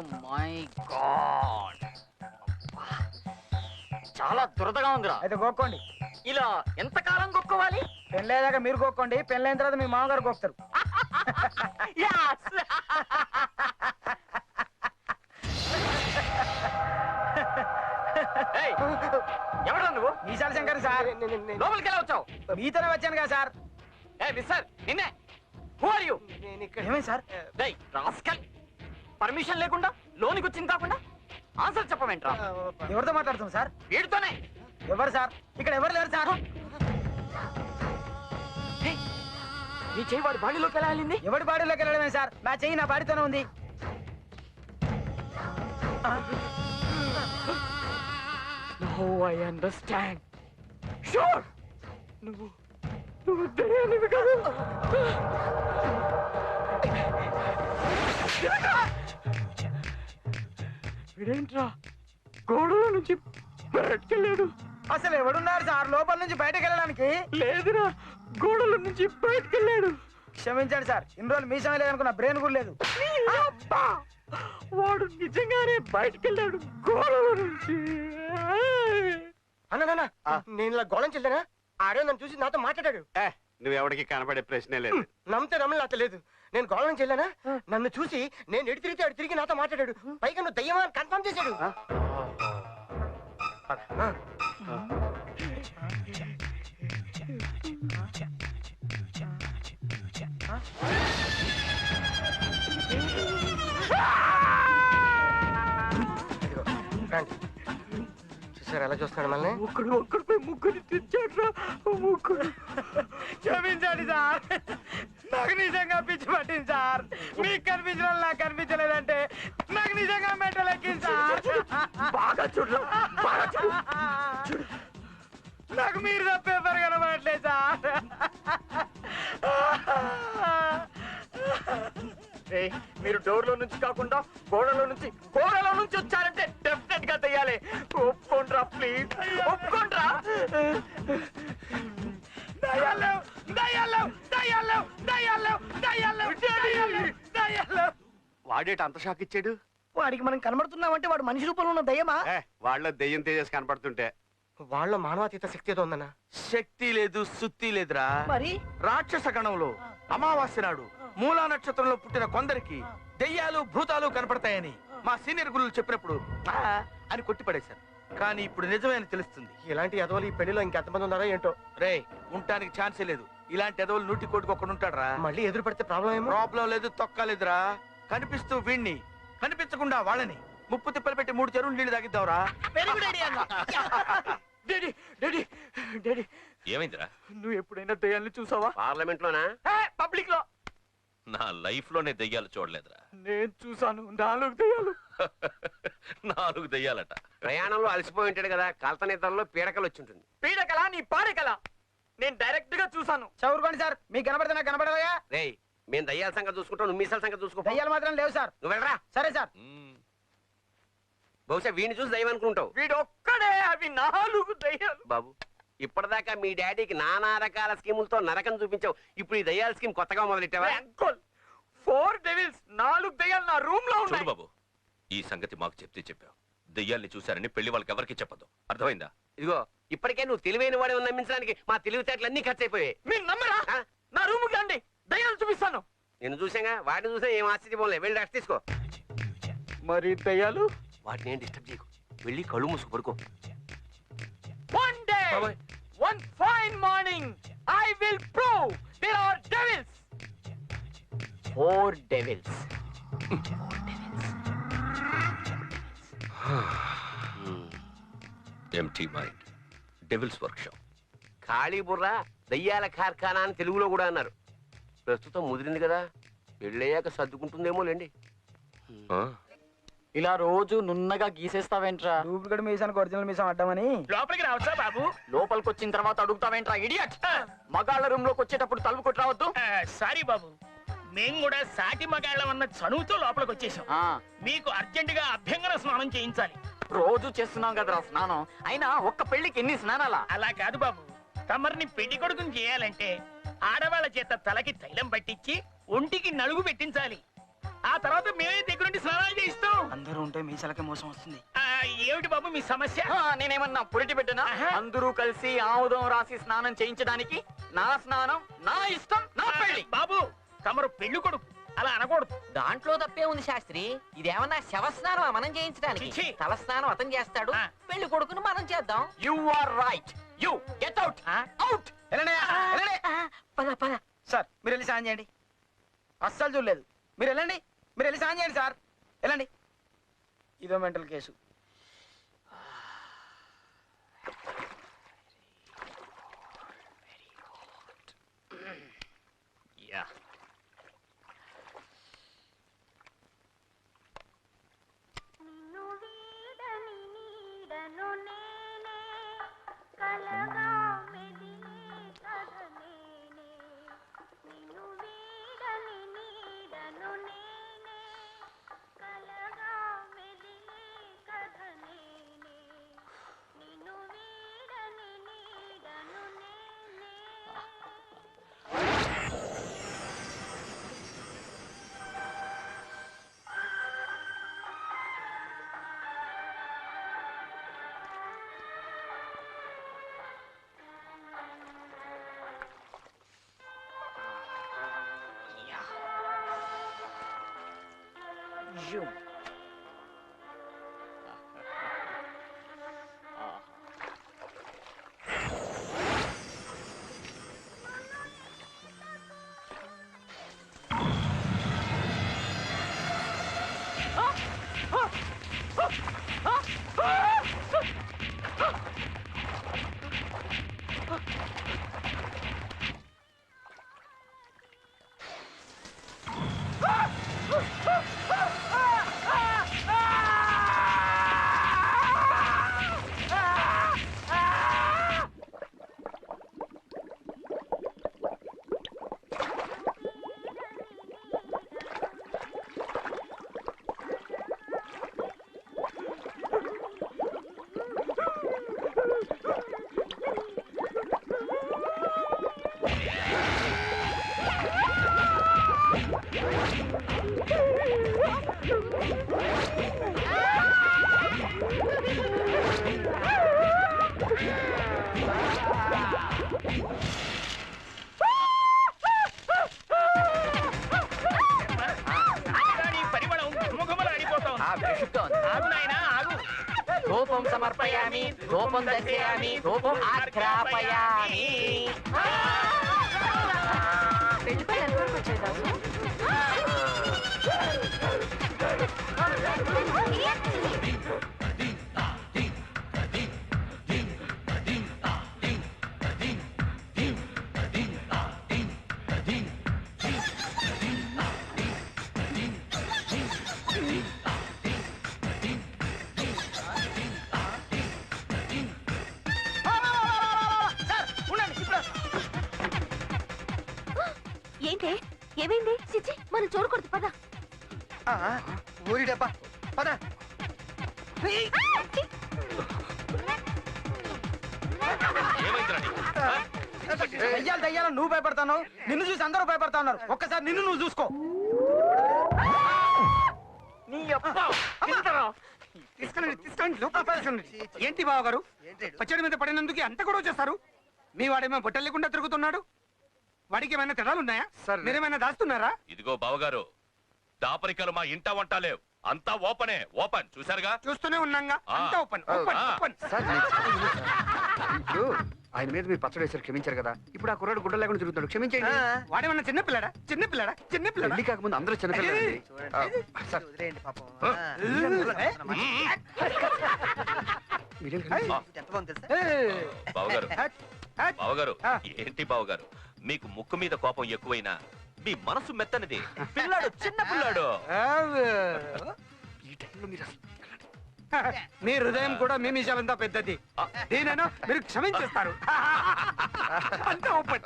My God. చాలా దురదగా ఉందిరా. అయితే గోక్కోండి. ఇలా ఎంతకాలం కొట్టుకోవాలి పెళ్ళయ్యాక మీరు గోక్కోండి. పెళ్ళైన తర్వాత మీ మామగారు గోక్తారు. ఎవరా నువ్వు? మీసాల శంకర్ సార్. లోపలికి ఎలా వచ్చావు? మీతోనే వచ్చాను కదా సార్. ఏ మిస్టర్ నిన్నే. హూ ఆర్ యు ఏమైంది సార్? డేయ్ రాస్కల్. పర్మిషన్ లేకుండా లోనికి వచ్చింది కాకుండా ఆన్సర్ చెప్పమేంట్రా. ఎవరితో మాట్లాడుతుంది సార్? వీడితోనే. ఎవరు సార్? ఇక్కడ ఎవరు లేరు సార్? హే, నీ చేయి వాడి బాడీలోకి ఎలా వెళ్ళింది? ఎవరి బాడీలోకి వెళ్ళడమే సార్? నా చెయ్యి నా బాడీతోనే ఉంది. నో ఐ అండర్స్టాండ్ షూర్ నువ్వు నువ్వు దయ్యానివి కాదు. వీడేంట్రా గోడలో నుంచి బయటకెళ్ళాడు. అసలు ఎవడున్నారు సార్? లోపల నుంచి బయటకు వెళ్ళడానికి లేదురా గోడల నుంచి బయటకెళ్ళాడు. క్షమించండి సార్. ఇన్ని రోజులు మీసమే లేదనుకున్న బ్రెయిన్ కూడా లేదు. అబ్బా! వాడు నిజంగానే బయటకెళ్ళాడు గోడల నుంచి. అన్న నాన్న నేను ఇలా గోళం చెల్లానా ఆడే నన్ను చూసి నాతో మాట్లాడాడు. నువ్వెవడికి కనపడే ప్రశ్నే లేదు. నమ్మితే నమ్మని నాతో లేదు. నేను గోళం చెల్లానా? నన్ను చూసి నేను ఎడి తిరిగితే అడు తిరిగి నాతో మాట్లాడాడు. పైగా నువ్వు దయ్యమా అని కన్ఫర్మ్ చేశాడు. రండి. చూసారా ఎలా చూస్తున్నాడు మళ్ళీ ఒక్కడు ఒక్కడిపై ముగ్గురు తెచ్చాడ్రా ముగ్గురు. క్షమించండి సార్. నాకు నిజంగా పిచ్చి పట్టింది సార్. మీకు కనిపించిన నాకు కనిపించలేదంటే నాకు నిజంగా మెంటల్ ఎక్కింది సార్. బాగా చూడరా బాగా చూడు. నాకు మీరు తప్ప ఎవరు కనబడట్లేదు సార్. మీరు డోర్లో నుంచి కాకుండా గోడలో నుంచి గోడలో నుంచి వచ్చారంటే డెఫినెట్గా తెయ్యాలి. ఒప్పుకోండ్రా ప్లీజ్ ఒప్పుకోండ్రా దయ్యాలు దయ్యాలు దయ్యాలు దయ్యాలు దయ్యాలు దయ్యాలు దయ్యాలు వాడేట అంత షాక్ ఇచ్చాడు? వాడికి మనం కనబడుతున్నామంటే వాడు మనిషి రూపంలో ఉన్న దయ్యమా? ఏ వాళ్ళ దెయ్యం తేజస్ కనపడుతుంటే. వాళ్ళ మానవాతీత శక్తి ఏదో ఉందన్న. శక్తి లేదు సుత్తి లేదురా. మరి? రాక్షస గణంలో అమావాస్య నాడు మూలా నక్షత్రంలో పుట్టిన కొందరికి దెయ్యాలు భూతాలు కనపడతాయని మా సీనియర్ గురువులు చెప్పినప్పుడు "ఆ" అని కొట్టిపడేశారు. కానీ ఇప్పుడు నిజమే అని తెలుస్తుంది. ఇలాంటి ఎదవలు ఈ పెళ్ళిలో ఇంకెంతమంది ఉన్నారో ఏంటో? రే ఉండటానికి ఛాన్సే లేదు. ఇలాంటి ఎదవలు నూటి కోటికి ఒక్కడు ఉంటాడ్రా. మళ్ళీ ఎదురు పడితే ప్రాబ్లం ఏమో ప్రాబ్లం లేదు తొక్కలేదురా కనిపిస్తూ వీణ్ణి కనిపించకుండా వాళ్ళని. ముప్పు తిప్పలు పెట్టి మూడు చెరువులు నీళ్ళు తాగిద్దాంరా. డాడీ డాడీ డాడీ ఏమైందిరా? నువ్వు ఎప్పుడైనా దయ్యాల్ని చూసావా? పార్లమెంట్ లోనా పబ్లిక్లో నా లైఫ్లోనే దెయ్యాలు చూడలేదురా. నేను చూసాను నాలుగు దయ్యాలు. నాలుగు దెయ్యాలట. ప్రయాణంలో అలసిపోయి ఉంటాడు కదా కలత నిద్రలో పీడకలు వచ్చి ఉంటుంది. పీడకలా నీ పాడకలా నేను డైరెక్ట్గా చూసాను చదువుకోండి సార్ మీకు కనబడితే నాకు కనబడదా రేయ్ మేము దయ్యాల సంగతి చూసుకుంటాం నువ్వు మీసాల సంగతి చూసుకో దయ్యాలు మాత్రం లేవు సార్. నువ్వు వెళ్ళరా? సరే సార్. బహుశా వీడిని చూసి దయ్యం అనుకుంటావు. వీడు ఒక్కడే అవి నాలుగు దయ్యాలు. బాబు ఇప్పటిదాకా మీ డాడీకి నానా రకాల స్కీములతో నరకం చూపించావు. ఇప్పుడు ఈ దయ్యాల స్కీమ్ కొత్తగా మొదలెట్టావా? అంకుల్ ఫోర్ డెవిల్స్ నాలుగు దయ్యాలు నా రూమ్లో చూడు ఉన్నాయి. బాబు ఈ సంగతి మాకు చెప్తే చెప్పావు. దెయ్యాల్ని చూశారని పెళ్ళి వాళ్ళకి ఎవరికి చెప్పదు. అర్థమైందా? ఇదిగో ఇప్పటికే నువ్వు తెలివైన వాడే నమ్మించడానికి మా తెలివితేటలు అన్ని ఖర్చు అయిపోయాయి. మీరు నమ్మరా ఆ? నా రూమ్ రండి దయ్యాలు చూపిస్తాను నేను చూసాగా వాడిని చూసా ఏం ఆశ్చర్యపోలే వెళ్ళి రెస్ట్ తీసుకో. మరి దయ్యాలు వాటిని ఏం డిస్టర్బ్ చేయకు. వెళ్ళి కళ్ళు మూసుకు పడుకో. వన్ డే బాబాయ్. One fine morning I will prove there are devils for devils empty mind devils workshop ఖాళీ బుర్ర దయ్యాల కార్ఖానా అని తెలుగులో కూడా అన్నారు. ప్రస్తుతం ముదిరింది కదా. పెళ్ళయ్యాక సర్దుకుంటుందేమో లేండి ఇలా రోజు నున్నగా గీసేస్తావేంట్రా? డూప్లికేట్ మీసానికి ఒరిజినల్ మీసం అడ్డమని. లోపలికి రావచ్చా బాబు? లోపలికి వచ్చిన తర్వాత అడుగుతావేంట్రా ఇడియట్? మగాళ్ళ రూమ్లోకి వచ్చేటప్పుడు తలుపు కొట్టి రావద్దు. సారీ బాబు. మేము కూడా సాటి మగాళ్ళం అన్న చనువుతో లోపలికి వచ్చేసాం. ఆ, మీకు అర్జెంట్గా అభ్యంగన స్నానం చేయించాలి. రోజు చేస్తున్నాం కదరా స్నానం. అయినా ఒక్క పెళ్ళికి ఎన్ని స్నానాలా? అలా కాదు బాబు. తమరిని పెళ్ళి కొడుకుని చేయాలంటే ఆడవాళ్ళ చేత తలకి తైలం పట్టించి ఒంటికి నలుగు పెట్టించాలి. ఆ తర్వాత మేమే దగ్గరుండి స్నానాలు చేయిస్తాం. మీసాలకే మోసం వస్తుంది. ఆ, ఏమిటి బాబు మీ సమస్య? నేనేమన్నా పురిటి పెట్టినా. అందరూ కలిసి ఆముదం రాసి స్నానం చేయించడానికి నా స్నానం నా ఇష్టం నా పెళ్ళి. బాబు తమరు పెళ్ళి కొడుకు. అలా అనకూడదు. దాంట్లో తప్పే ఉంది శాస్త్రి. ఇదేమన్నా శవస్నానం మనం చేయించడానికి. తలస్నానం అతను చేస్తాడు. పెళ్ళి కొడుకును మనం చేద్దాం. You are right you get out? Out పద పద. సార్ మీరు వెళ్ళి సాయం చేయండి. అస్సలు చూడలేదు. మీరు వెళ్ళండి. మీరు వెళ్ళి సాయం చేయండి సార్. వెళ్ళండి. ఇదో మెంటల్ కేసు. కానీ సమర్పయామి ధూపం దర్శయామి ధూపం ఆఘ్రాపయామి ఊరి డబ్బా. పద? దయ్యాలు దయ్యాలు నువ్వు భయపడతావు నిన్ను చూసి అందరూ భయపడతా ఉన్నారు ఒక్కసారి నిన్ను నువ్వు చూసుకో. తీసుకెళ్ళండి తీసుకెళ్ళండి లోపల తీసుకెళ్ళండి. ఏంటి బావ గారు పచ్చడి మీద పడినందుకు అంత కూడా చేస్తారు? మీ వాడేమో బొట్టలు లేకుండా తిరుగుతున్నాడు. వాడికి ఏమైనా తేడాలు ఉన్నాయా? మీరేమైనా దాస్తున్నారా? ఇదిగో బావగారు దాపరికలు మా ఇంట వంట లేవు. అంతా ఓపెనే ఓపెన్. చూసారుగా చూస్తూనే ఉన్నాగా. అంతా open open. Open. Sir sir. ఇప్పుడు ఆయన మీద మీరు పచ్చడి వేసారు క్షమించారు కదా. ఇప్పుడు ఆ కుర్రాడు గుడ్డ లేకుండా తిరుగుతాడు క్షమించండి వాడేమన్నా చిన్న పిల్లడా? చిన్న పిల్లడా? చిన్న పిల్లడా? పెళ్ళి కాకముందు అందరూ చిన్నపిల్లలండి ఆ, సార్. మీరేం ఆ. బావగారు. బావగారు ఆ. ఏంటి బావగారు? మీకు ముక్కు మీద కోపం ఎక్కువైనా మీ మనసు మెత్తనిది. పిల్లాడు చిన్న పిల్లాడు. ఈ టైంలో మీరు అసలు మీ హృదయం కూడా మీ మీసాలంతా పెద్దది. దీనైనా మీరు క్షమించేస్తారు. అంతా ఓపెన్.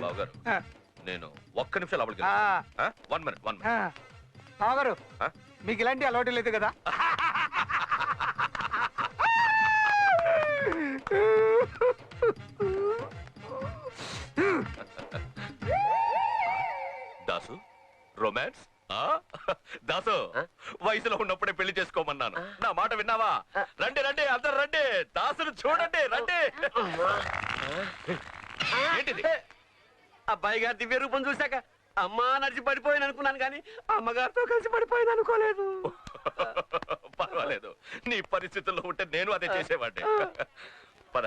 బావగారు ఆ. నేను ఒక్క నిమిషం లోపలికి ఆ. వన్ మినిట్ వన్ బావగారు ఆ? మీకు ఇలాంటి అలవాటు లేదు కదా? ఆ? దాసు? వయసులో ఉన్నప్పుడే పెళ్ళి చేసుకోమన్నాను. నా మాట విన్నావా? రండి రండి అందరు రండి. దాసును చూడండి రండి. ఏంటిది? అబ్బాయి గారి దివ్య రూపం చూశాక అమ్మా నడిచి పడిపోయింది అనుకున్నాను కానీ అమ్మగారితో కలిసి పడిపోయింది అనుకోలేదు. పర్వాలేదు. నీ పరిస్థితుల్లో ఉంటే నేను అదే చేసేవాడిని. పద.